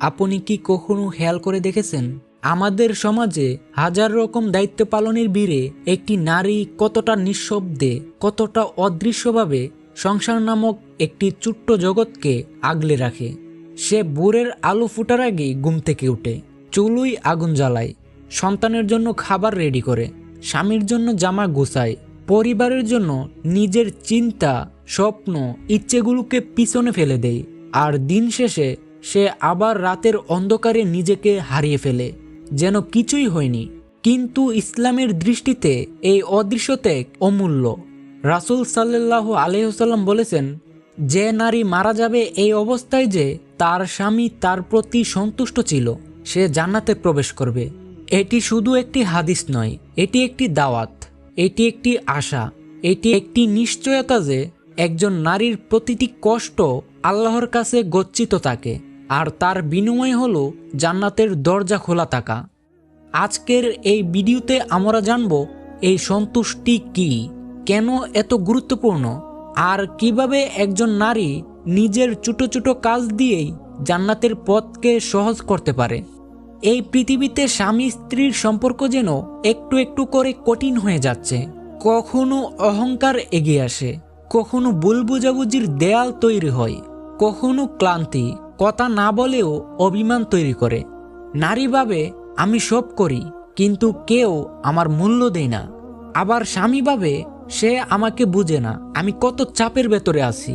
আপনি কি কখনো খেয়াল করে দেখেছেন? আমাদের সমাজে হাজার রকম দায়িত্ব পালনের বীরে একটি নারী কতটা নিঃশব্দে, কতটা অদৃশ্যভাবে সংসার নামক একটি ছোট্ট জগৎকে আগলে রাখে। সে বুড়ের আলো ফুটার আগেই ঘুম থেকে উঠে, চুলুই আগুন জ্বালায়, সন্তানের জন্য খাবার রেডি করে, স্বামীর জন্য জামা গোছায়, পরিবারের জন্য নিজের চিন্তা, স্বপ্ন, ইচ্ছেগুলোকে পিছনে ফেলে দেয়। আর দিন শেষে সে আবার রাতের অন্ধকারে নিজেকে হারিয়ে ফেলে, যেন কিছুই হয়নি। কিন্তু ইসলামের দৃষ্টিতে এই অদৃশ্য ত্যাগ অমূল্য। রাসুল সাল্লাহ আলহ্লাম বলেছেন, যে নারী মারা যাবে এই অবস্থায় যে তার স্বামী তার প্রতি সন্তুষ্ট ছিল, সে জান্নাতে প্রবেশ করবে। এটি শুধু একটি হাদিস নয়, এটি একটি দাওয়াত, এটি একটি আশা, এটি একটি নিশ্চয়তা যে একজন নারীর প্রতিটি কষ্ট আল্লাহর কাছে গচ্ছিত থাকে। আর তার বিনিময় হল জান্নাতের দরজা খোলা থাকা। আজকের এই ভিডিওতে আমরা জানব, এই সন্তুষ্টি কি? কেন এত গুরুত্বপূর্ণ? আর কীভাবে একজন নারী নিজের ছোট ছোট কাজ দিয়েই জান্নাতের পথকে সহজ করতে পারে? এই পৃথিবীতে স্বামী স্ত্রীর সম্পর্ক যেন একটু একটু করে কঠিন হয়ে যাচ্ছে। কখনো অহংকার এগিয়ে আসে, কখনো ভুল বুঝাবুঝির দেয়াল তৈরি হয়, কখনো ক্লান্তি কথা না বলেও অভিমান তৈরি করে। নারী ভাবে আমি সব করি, কিন্তু কেউ আমার মূল্য দেয় না। আবার স্বামী ভাবে সে আমাকে বুঝে না, আমি কত চাপের ভেতরে আছি।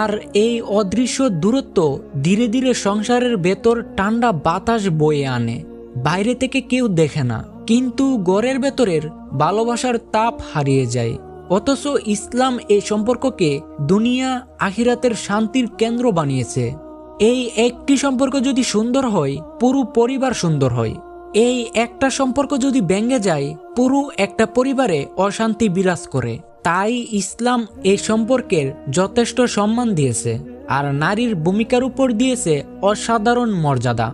আর এই অদৃশ্য দূরত্ব ধীরে ধীরে সংসারের ভেতর ঠান্ডা বাতাস বয়ে আনে। বাইরে থেকে কেউ দেখে না, কিন্তু গড়ের ভেতরের ভালোবাসার তাপ হারিয়ে যায়। অথচ ইসলাম এই সম্পর্ককে দুনিয়া আখিরাতের শান্তির কেন্দ্র বানিয়েছে। এই একটি সম্পর্ক যদি সুন্দর হয়, পুরো পরিবার সুন্দর হয়। এই একটা সম্পর্ক যদি ভেঙে যায়, পুরো একটা পরিবারে অশান্তি বিরাজ করে। তাই ইসলাম এই সম্পর্কের যথেষ্ট সম্মান দিয়েছে, আর নারীর ভূমিকার উপর দিয়েছে অসাধারণ মর্যাদা।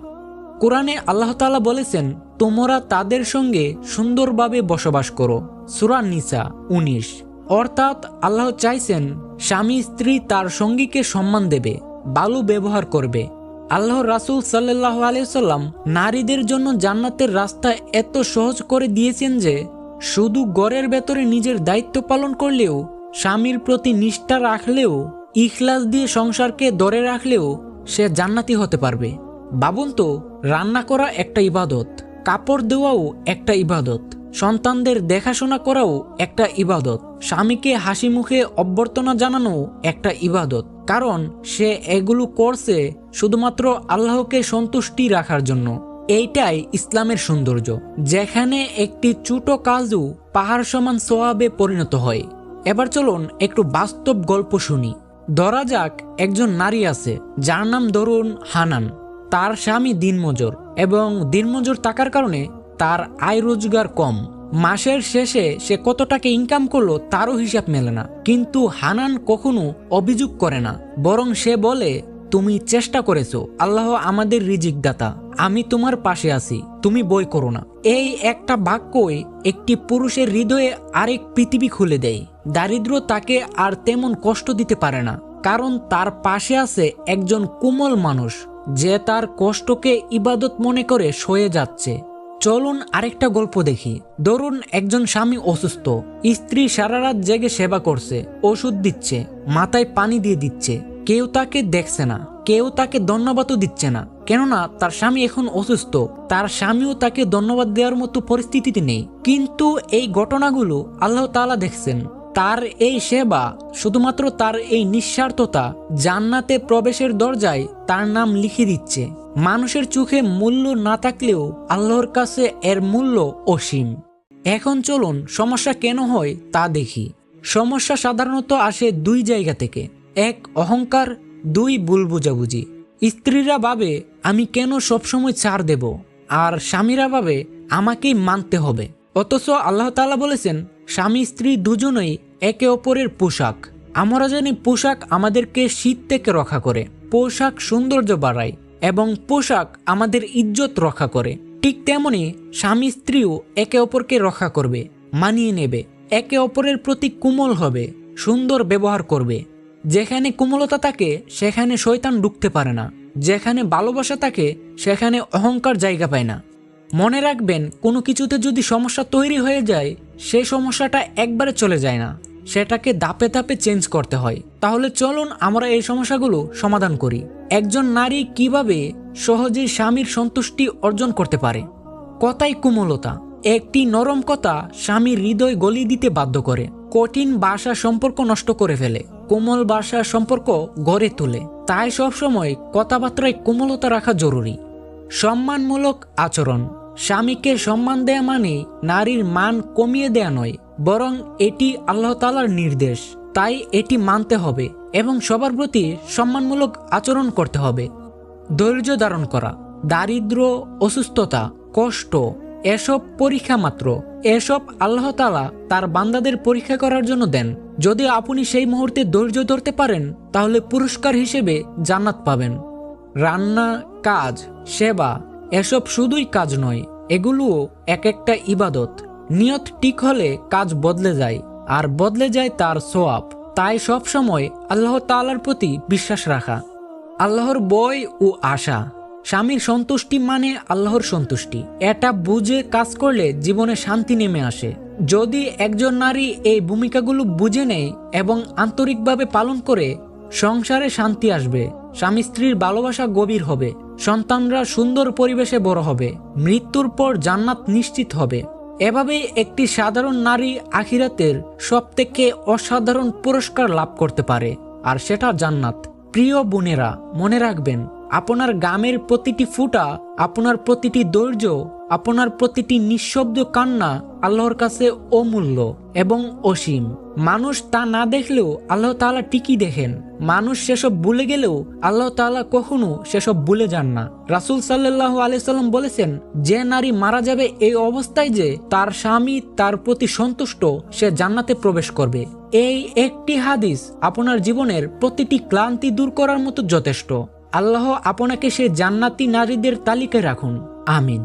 কোরআনে আল্লাহ তাআলা বলেছেন, তোমরা তাদের সঙ্গে সুন্দরভাবে বসবাস করো। সুরা নিসা উনিশ। অর্থাৎ আল্লাহ চাইছেন, স্বামী স্ত্রী তার সঙ্গীকে সম্মান দেবে। ভালো ব্যবহার করবে। আল্লাহ রাসুল সাল্লাহ আলিয়াল্লাম নারীদের জন্য জান্নাতের রাস্তা এত সহজ করে দিয়েছেন যে, শুধু গড়ের ভেতরে নিজের দায়িত্ব পালন করলেও, স্বামীর প্রতি নিষ্ঠা রাখলেও, ইখলাস দিয়ে সংসারকে ধরে রাখলেও সে জান্নাতি হতে পারবে। বাবুন তো, রান্না করা একটা ইবাদত, কাপড় দেওয়াও একটা ইবাদত, সন্তানদের দেখাশোনা করাও একটা ইবাদত, স্বামীকে হাসি মুখে অভ্যর্থনা জানানো একটা ইবাদত। কারণ সে এগুলো করছে শুধুমাত্র আল্লাহকে সন্তুষ্টি রাখার জন্য। এইটাই ইসলামের সৌন্দর্য, যেখানে একটি ছোট কাজও পাহাড় সমান সোয়াবে পরিণত হয়। এবার চলুন একটু বাস্তব গল্প শুনি। ধরা যাক, একজন নারী আছে, যার নাম ধরুন হানান। তার স্বামী দিনমজুর এবং দিনমজুর থাকার কারণে তার আয় রোজগার কম। মাসের শেষে সে কত টাকা ইনকাম করল তারও হিসাব মেলে না। কিন্তু হানান কখনো অভিযোগ করে না। বরং সে বলে, তুমি চেষ্টা করেছ। আল্লাহ আমাদের রিজিক দাতা আমি তোমার পাশে আছি। তুমি বই করো না। এই একটা বাক্যই একটি পুরুষের হৃদয়ে আরেক পৃথিবী খুলে দেয়। দারিদ্র তাকে আর তেমন কষ্ট দিতে পারে না। কারণ তার পাশে আছে একজন কোমল মানুষ। যে তার কষ্টকে ইবাদত মনে করে সয়ে যাচ্ছে। চলুন আরেকটা গল্প দেখি। ধরুন একজন স্বামী অসুস্থ। স্ত্রী সারা রাত জেগে সেবা করছে, ওষুধ দিচ্ছে, মাথায় পানি দিয়ে দিচ্ছে। কেউ তাকে দেখছে না, কেউ তাকে ধন্যবাদও দিচ্ছে না। কেননা তার স্বামী এখন অসুস্থ, তার স্বামীও তাকে ধন্যবাদ দেওয়ার মতো পরিস্থিতিতে নেই। কিন্তু এই ঘটনাগুলো আল্লাহ তালা দেখছেন। তার এই সেবা শুধুমাত্র তার এই নিঃস্বার্থতা জান্নাতে প্রবেশের দরজায় তার নাম লিখে দিচ্ছে। মানুষের চোখে মূল্য না থাকলেও আল্লাহর কাছে এর মূল্য অসীম। এখন চলুন সমস্যা কেন হয় তা দেখি। সমস্যা সাধারণত আসে দুই জায়গা থেকে। এক, অহংকার, দুই, ভুল বুঝাবুঝি। স্ত্রীরা ভাবে, আমি কেন সবসময় ছাড় দেব? আর স্বামীরা ভাবে, আমাকেই মানতে হবে। অথচ আল্লাহ তাআলা বলেছেন স্বামী স্ত্রী দুজনেই একে অপরের পোশাক। আমরা জানি পোশাক আমাদেরকে শীত থেকে রক্ষা করে। পোশাক সৌন্দর্য বাড়ায় এবং পোশাক আমাদের ইজ্জত রক্ষা করে। ঠিক তেমনি স্বামী স্ত্রীও একে অপরকে রক্ষা করবে, মানিয়ে নেবে। একে অপরের প্রতি কোমল হবে, সুন্দর ব্যবহার করবে। যেখানে কোমলতা থাকে, সেখানে শয়তান ঢুকতে পারে না। যেখানে ভালোবাসা থাকে, সেখানে অহংকার জায়গা পায় না। মনে রাখবেন, কোনো কিছুতে যদি সমস্যা তৈরি হয়ে যায় সেই সমস্যাটা একবারে চলে যায় না। সেটাকে ধাপে ধাপে চেঞ্জ করতে হয়। তাহলে চলুন আমরা এই সমস্যাগুলো সমাধান করি। একজন নারী কীভাবে সহজেই স্বামীর সন্তুষ্টি অর্জন করতে পারে? কথাই কুমলতা। একটি নরম কথা স্বামীর হৃদয় গলি দিতে বাধ্য করে। কঠিন ভাষা সম্পর্ক নষ্ট করে ফেলে। কোমল ভাষা সম্পর্ক গড়ে তোলে। তাই সবসময় কথাবার্তায় কোমলতা রাখা জরুরি। সম্মানমূলক আচরণ। স্বামীকে সম্মান দেয়া মানে নারীর মান কমিয়ে দেয়া নয়, বরং এটি আল্লাহ তালার নির্দেশ। তাই এটি মানতে হবে এবং সবার প্রতি সম্মানমূলক আচরণ করতে হবে। ধৈর্য ধারণ করা, দারিদ্র, অসুস্থতা, কষ্ট, এসব পরীক্ষা মাত্র। এসব আল্লাহ তালা তার বান্দাদের পরীক্ষা করার জন্য দেন। যদি আপনি সেই মুহূর্তে ধৈর্য ধরতে পারেন, তাহলে পুরস্কার হিসেবে জান্নাত পাবেন। রান্না, কাজ, সেবা এসব শুধুই কাজ নয়, এগুলোও এক একটা ইবাদত। নিয়ত ঠিক হলে কাজ বদলে যায়, আর বদলে যায় তার সোয়াব তাই সব সময় আল্লাহ তালার প্রতি বিশ্বাস রাখা। আল্লাহর বয় ও আশা। স্বামীর সন্তুষ্টি মানে আল্লাহর সন্তুষ্টি। এটা বুঝে কাজ করলে জীবনে শান্তি নেমে আসে। যদি একজন নারী এই ভূমিকাগুলো বুঝে নেয় এবং আন্তরিকভাবে পালন করে, সংসারে শান্তি আসবে স্বামী স্ত্রীর ভালোবাসা গভীর হবে। সন্তানরা সুন্দর পরিবেশে বড় হবে, মৃত্যুর পর জান্নাত নিশ্চিত হবে। এভাবেই একটি সাধারণ নারী আখিরাতের সব থেকে অসাধারণ পুরস্কার লাভ করতে পারে, আর সেটা জান্নাত। প্রিয় বোনেরা, মনে রাখবেন, আপনার গামের প্রতিটি ফুটা, আপনার প্রতিটি ধৈর্য আপনার প্রতিটি নিঃশব্দ কান্না আল্লাহর কাছে অমূল্য এবং অসীম। মানুষ তা না দেখলেও আল্লাহ তাআলা ঠিকই দেখেন। মানুষ সেসব ভুলে গেলেও আল্লাহ তালা কখনো সেসব ভুলে যান না। রাসূল সাল্লাল্লাহু আলাইহি সাল্লাম বলেছেন, যে নারী মারা যাবে এই অবস্থায় যে তার স্বামী তার প্রতি সন্তুষ্ট, সে জান্নাতে প্রবেশ করবে। এই একটি হাদিস আপনার জীবনের প্রতিটি ক্লান্তি দূর করার মতো যথেষ্ট। আল্লাহ আপনাকে সে জান্নাতি নারীদের তালিকায় রাখুন। আমিন।